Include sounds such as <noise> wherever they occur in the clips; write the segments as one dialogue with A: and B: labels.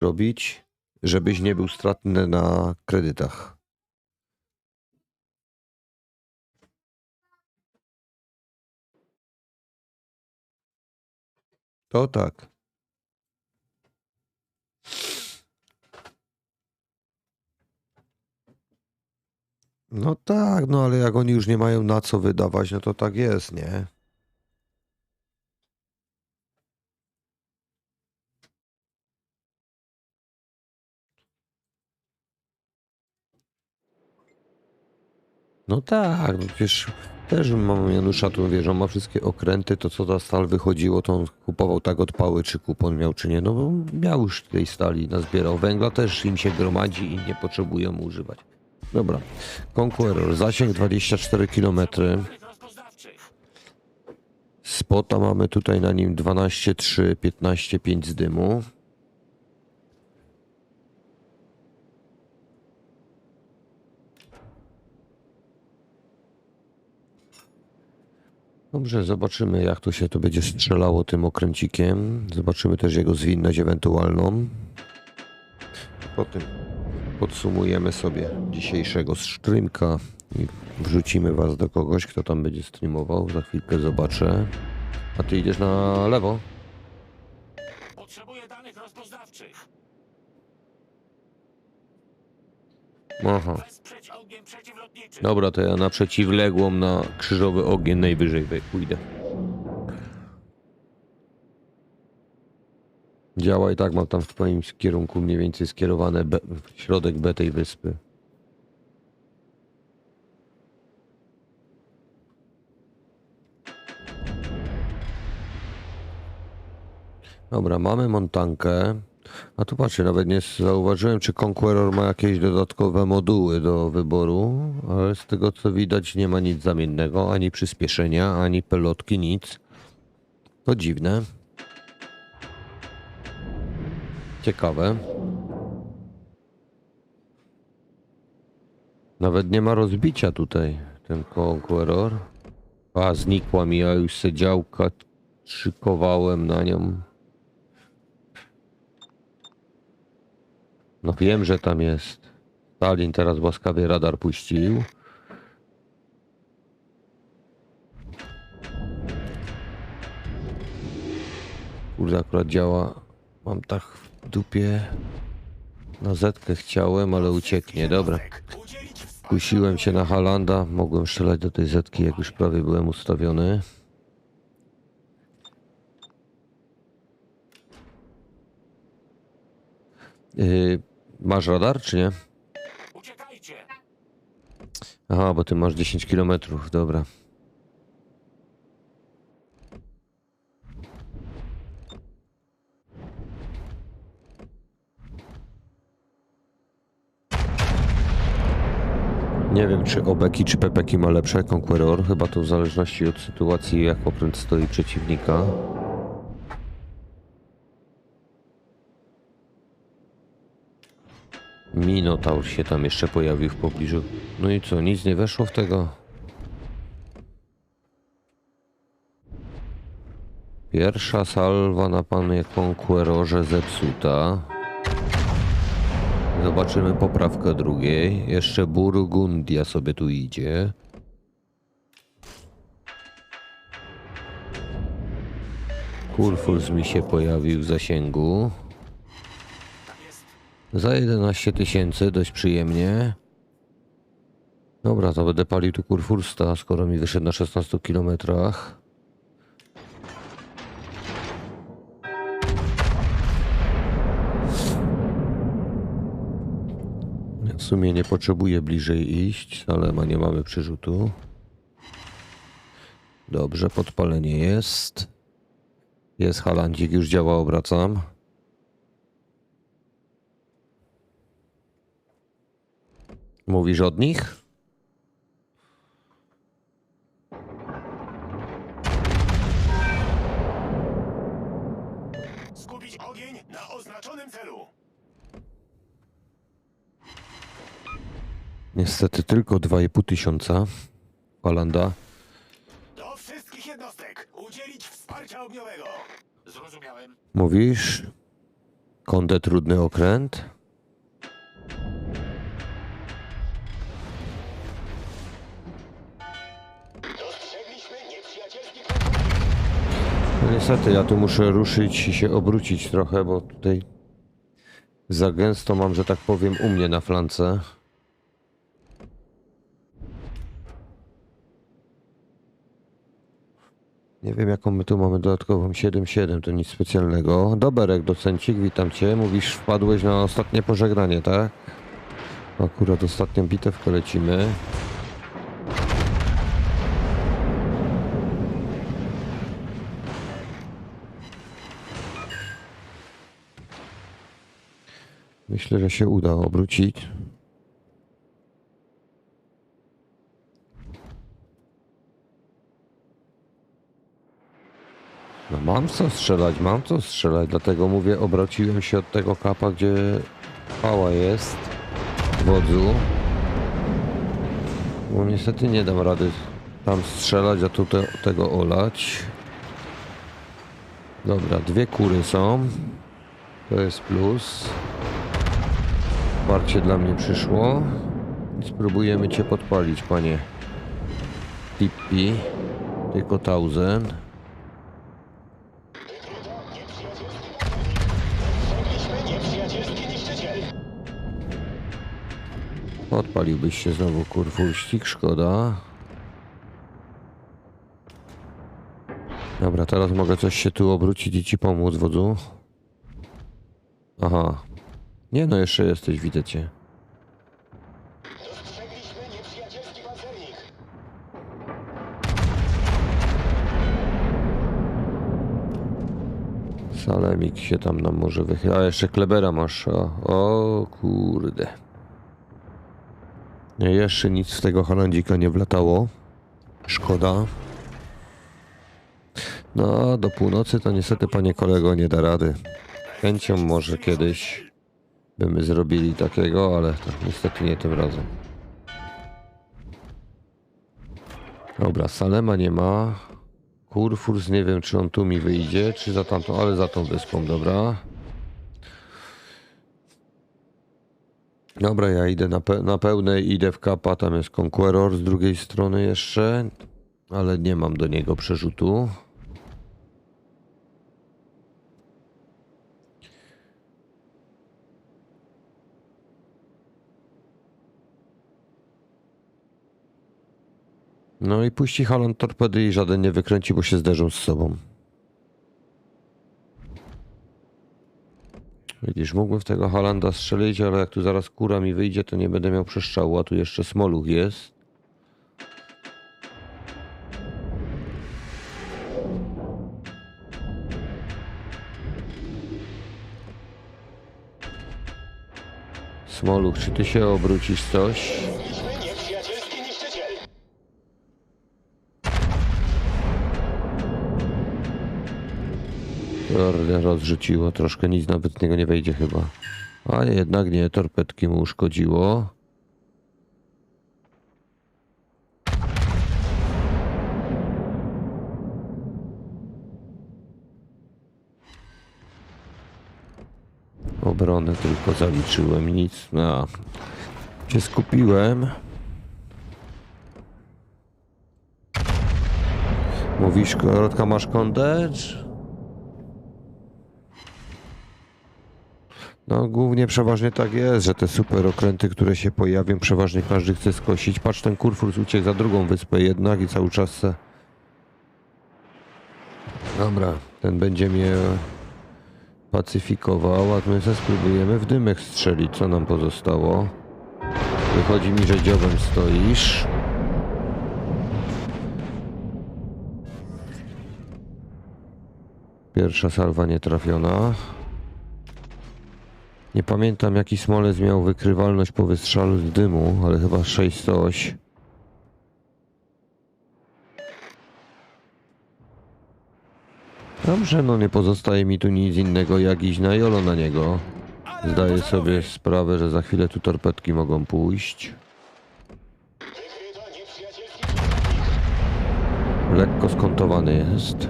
A: robić, żebyś nie był stratny na kredytach. To tak. No tak, no ale jak oni już nie mają na co wydawać, no to tak jest, nie? No tak, no przecież też mam Janusza, tu wiesz, on ma wszystkie okręty, to co ta stal wychodziło, to on kupował tak od pały, czy kupon miał, czy nie. No bo miał już tej stali, nazbierał węgla, też im się gromadzi i nie potrzebują używać. Dobra, Conqueror, zasięg 24 km. Spota mamy tutaj na nim 12,3, 15,5 z dymu. Dobrze, zobaczymy jak to się to będzie strzelało tym okręcikiem. Zobaczymy też jego zwinność ewentualną. Po tym podsumujemy sobie dzisiejszego streamka i wrzucimy was do kogoś, kto tam będzie streamował. Za chwilkę zobaczę. A ty idziesz na lewo?
B: Potrzebuję danych rozpoznawczych.
A: Aha. Dobra, to ja na przeciwległą na krzyżowy ogień najwyżej pójdę. Działa i tak mam tam w twoim kierunku mniej więcej skierowane B, środek B tej wyspy. Dobra, mamy montankę. A tu patrzę, nawet nie zauważyłem, czy Conqueror ma jakieś dodatkowe moduły do wyboru, ale z tego co widać nie ma nic zamiennego, ani przyspieszenia, ani pelotki, nic. To dziwne. Ciekawe. Nawet nie ma rozbicia tutaj, ten Conqueror. A, znikła mi, a już se działka na nią. No wiem, że tam jest. Stalin teraz łaskawie radar puścił. Kurde, akurat działa. Mam tak w dupie. Na zetkę chciałem, ale ucieknie. Dobra. Kusiłem się na Halanda. Mogłem strzelać do tej zetki, jak już prawie byłem ustawiony. Yy, masz radar, czy nie?
B: Uciekajcie.
A: Aha, bo ty masz 10 km, dobra. Nie wiem, czy obeki, czy pepeki ma lepsze Conqueror. Chyba to w zależności od sytuacji, jak okręt stoi przeciwnika. Minotaur się tam jeszcze pojawił w pobliżu. No i co, nic nie weszło w tego? Pierwsza salwa na panie Conquerorze zepsuta. Zobaczymy poprawkę drugiej. Jeszcze Burgundia sobie tu idzie. Kurfurs mi się pojawił w zasięgu. Za 11 tysięcy, dość przyjemnie. Dobra, to będę palił tu kurfursta, skoro mi wyszedł na 16 kilometrach. W sumie nie potrzebuję bliżej iść, ale ma, nie mamy przyrzutu. Dobrze, podpalenie jest. Jest halandzik, już działa, obracam. Mówisz od nich?
B: Skupić ogień na oznaczonym celu.
A: Niestety tylko 2,5 tysiąca. Palanda.
B: Do wszystkich jednostek. Udzielić wsparcia ogniowego. Zrozumiałem.
A: Mówisz? Kondę trudny okręt. Niestety, ja tu muszę ruszyć i się obrócić trochę, bo tutaj za gęsto mam, że tak powiem, u mnie na flance. Nie wiem, jaką my tu mamy dodatkową 7-7, to nic specjalnego. Doberek, docencik, witam cię. Mówisz, wpadłeś na ostatnie pożegnanie, tak? Akurat ostatnią bitewkę lecimy. Myślę, że się uda obrócić. No mam co strzelać, mam co strzelać, dlatego mówię, obróciłem się od tego kapa, gdzie pała jest w wodzu. Bo niestety nie dam rady tam strzelać, a tu te, tego olać. Dobra, dwie kury są. To jest plus. Wsparcie dla mnie przyszło. Spróbujemy cię podpalić, panie. Tippi. Tylko
B: niszczyciel.
A: Odpaliłbyś się znowu kurfulścik, szkoda. Dobra, teraz mogę coś się tu obrócić i ci pomóc, wodzu. Aha. Nie no, jeszcze jesteś, widzę cię.
B: Dostrzegliśmy nieprzyjacielski pancernik.
A: Salemik się tam nam może wychyla. A jeszcze Klebera masz. O, o kurde. Nie, jeszcze nic z tego Holandzika nie wlatało. Szkoda. No, do północy to niestety, panie kolego, nie da rady. Chęcią może kiedyś bymy zrobili takiego, ale to niestety nie tym razem. Dobra, Salema nie ma. Kurfurs, nie wiem czy on tu mi wyjdzie, czy za tamtą, ale za tą wyspą, dobra. Dobra, ja idę na, pe na idę w kapa, tam jest Conqueror z drugiej strony jeszcze, ale nie mam do niego przerzutu. No i puści Halon torpedy i żaden nie wykręci, bo się zderzą z sobą. Widzisz, mógłbym w tego Halanda strzelić, ale jak tu zaraz kura mi wyjdzie, to nie będę miał przeszczału, a tu jeszcze smoluch jest. Smoluch, czy ty się obrócisz coś? Kurde, rozrzuciło troszkę, nic nawet niego nie wejdzie chyba. A jednak nie, torpedki mu uszkodziło. Obronę tylko zaliczyłem, nic. No, się skupiłem. Mówisz, korotka masz kondecz? No głównie przeważnie tak jest, że te super okręty, które się pojawią, przeważnie każdy chce skosić. Patrz, ten Kurfurs uciekł za drugą wyspę jednak i cały czas se... Dobra, ten będzie mnie pacyfikował, a my se spróbujemy w dymek strzelić. Co nam pozostało? Wychodzi mi, że dziobem stoisz. Pierwsza salwa nie trafiona. Nie pamiętam jaki smolec miał wykrywalność po wystrzale z dymu, ale chyba 600. Dobrze, no nie pozostaje mi tu nic innego jak iść na jolo na niego. Zdaję sobie sprawę, że za chwilę tu torpedki mogą pójść. Lekko skontowany jest.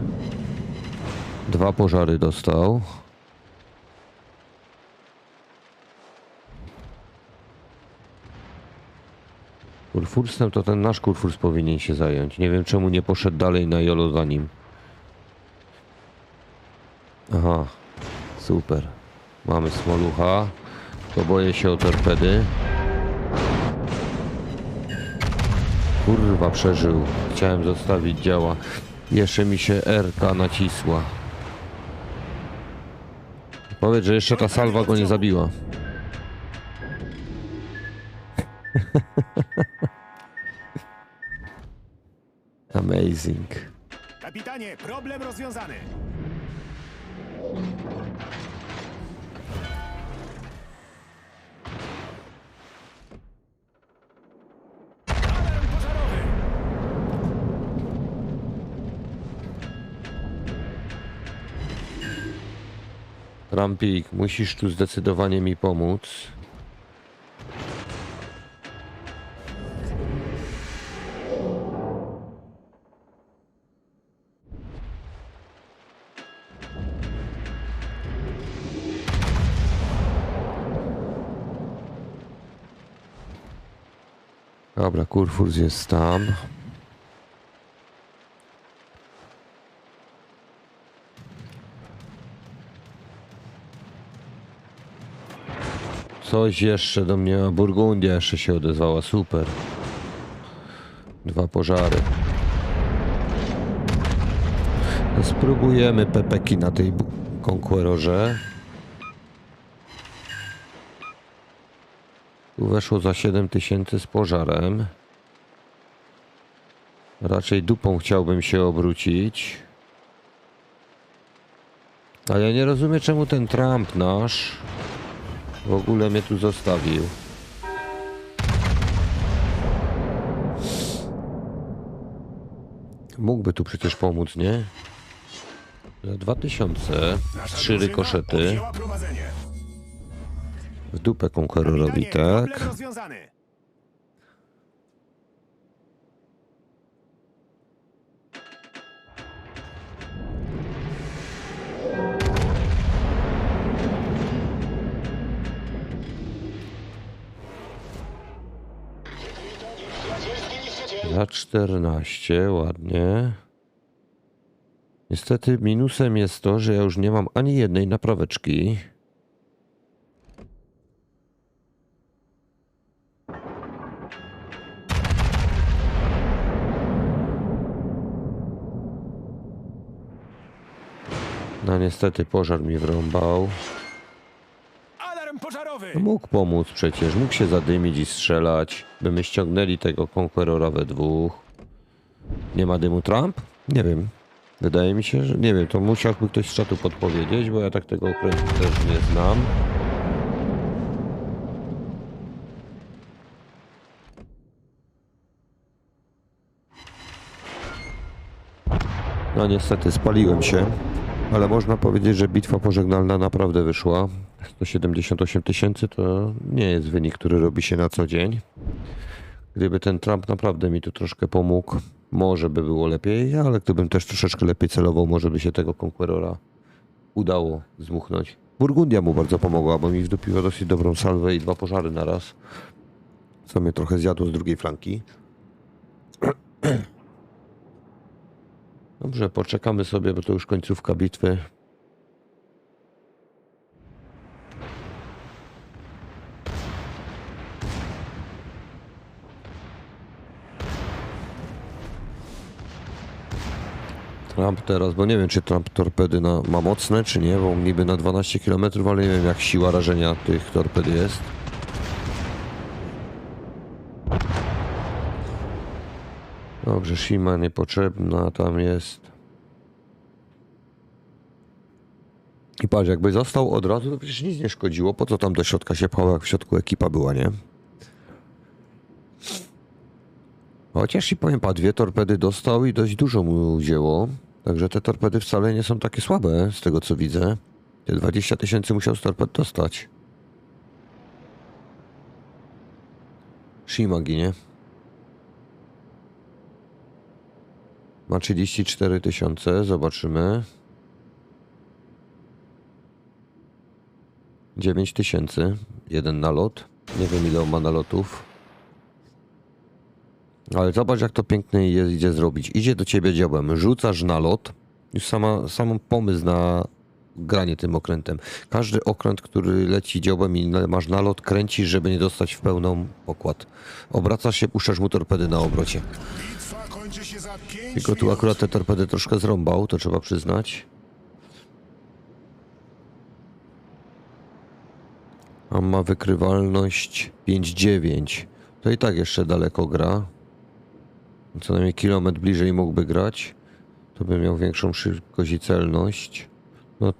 A: Dwa pożary dostał. Kurfursem to ten nasz kurfurs powinien się zająć. Nie wiem czemu nie poszedł dalej na Jolo za nim. Aha, super. Mamy smolucha. To boję się o torpedy. Kurwa, przeżył. Chciałem zostawić działa. Jeszcze mi się RK nacisła. Powiedz, że jeszcze ta salwa go nie zabiła. <laughs> Amazing.
C: Kapitanie, problem rozwiązany.
A: Rampik, musisz tu zdecydowanie mi pomóc. Dobra, Kurfurs jest tam. Coś jeszcze do mnie, Burgundia jeszcze się odezwała, super. Dwa pożary. Spróbujemy pepeki na tej bu- Tu weszło za 7000 z pożarem. Raczej dupą chciałbym się obrócić. A ja nie rozumiem czemu ten Trump nasz w ogóle mnie tu zostawił. Mógłby tu przecież pomóc, nie? Za 2000,
C: Nasza
A: trzy
C: drużyna
A: rykoszety. W dupę
C: Kapitanie,
A: tak? Za 14, ładnie. Niestety minusem jest to, że ja już nie mam ani jednej napraweczki. No niestety pożar mi wrąbał.
C: Alarm pożarowy!
A: No mógł pomóc przecież, mógł się zadymić i strzelać, by my ściągnęli tego Conquerora we dwóch. Nie ma dymu Trump? Nie wiem. Wydaje mi się, że nie wiem, to musiałby ktoś z czatu podpowiedzieć, bo ja tak tego okrętu też nie znam. No niestety spaliłem się, ale można powiedzieć, że bitwa pożegnalna naprawdę wyszła. 178 tysięcy to nie jest wynik, który robi się na co dzień. Gdyby ten Trump naprawdę mi tu troszkę pomógł, może by było lepiej, ale gdybym też troszeczkę lepiej celował, może by się tego Conquerora udało zmuchnąć. Burgundia mu bardzo pomogła, bo mi wdupiła dosyć dobrą salwę i dwa pożary naraz, co mnie trochę zjadło z drugiej flanki. Dobrze, poczekamy sobie, bo to już końcówka bitwy. Trump teraz, bo nie wiem, czy Trump torpedy na, ma mocne, czy nie, bo niby na 12 km, ale nie wiem, jak siła rażenia tych torped jest. Dobrze, Shima niepotrzebna tam jest. I patrz, jakby został od razu, to przecież nic nie szkodziło. Po co tam do środka się pchał, jak w środku ekipa była, nie? Chociaż i powiem, pa, dwie torpedy dostał i dość dużo mu wzięło. Także te torpedy wcale nie są takie słabe, z tego co widzę. Te 20 tysięcy musiał z torped dostać. Shima ginie. Ma 34 tysiące, zobaczymy. 9 tysięcy, jeden nalot. Nie wiem ile on ma nalotów. Ale zobacz, jak to pięknie jest, idzie zrobić. Idzie do ciebie dziołem, rzucasz na lot. Już sama, sam pomysł na granie tym okrętem. Każdy okręt, który leci dziołem i masz nalot, kręcisz, żeby nie dostać w pełną pokład. Obracasz się, puszczasz mu torpedy na obrocie.
B: Bitwa kończy się za 5
A: Tylko tu akurat te torpedy troszkę zrąbał, to trzeba przyznać. A ma wykrywalność 5,9. To i tak jeszcze daleko gra. Co najmniej kilometr bliżej mógłby grać. To by miał większą szybkość i celność. No.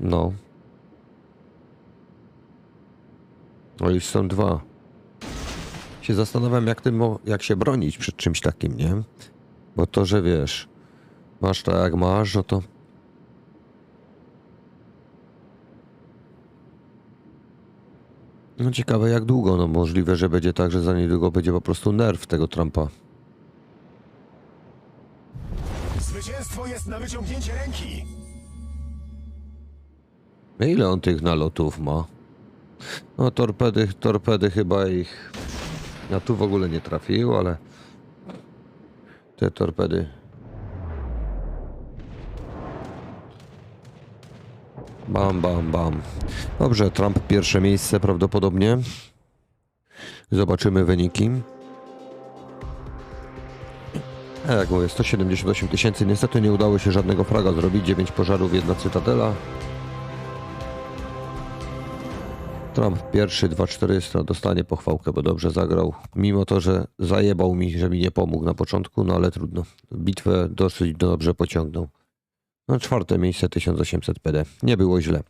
A: No. No i są dwa się zastanawiam, jak, tym, jak się bronić przed czymś takim, nie? Bo to, że wiesz, masz tak jak masz, no to. No ciekawe jak długo, no możliwe, że będzie tak, że za niedługo będzie po prostu nerw tego Trumpa.
C: Zwycięstwo jest na wyciągnięcie ręki.
A: Ile on tych nalotów ma? No torpedy, torpedy chyba ich... Ja tu w ogóle nie trafił, ale... Te torpedy... Bam, bam, bam. Dobrze, Trump pierwsze miejsce prawdopodobnie. Zobaczymy wyniki. A jak mówię, 178 tysięcy. Niestety nie udało się żadnego fraga zrobić. 9 pożarów, jedna cytadela. Trump pierwszy 2400 dostanie pochwałkę, bo dobrze zagrał. Mimo to, że zajebał mi, że mi nie pomógł na początku, no ale trudno. Bitwę dosyć dobrze pociągnął. No czwarte miejsce 1800 PD. Nie było źle.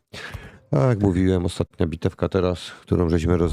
A: A jak mówiłem, ostatnia bitewka teraz, którą żeśmy rozegrali.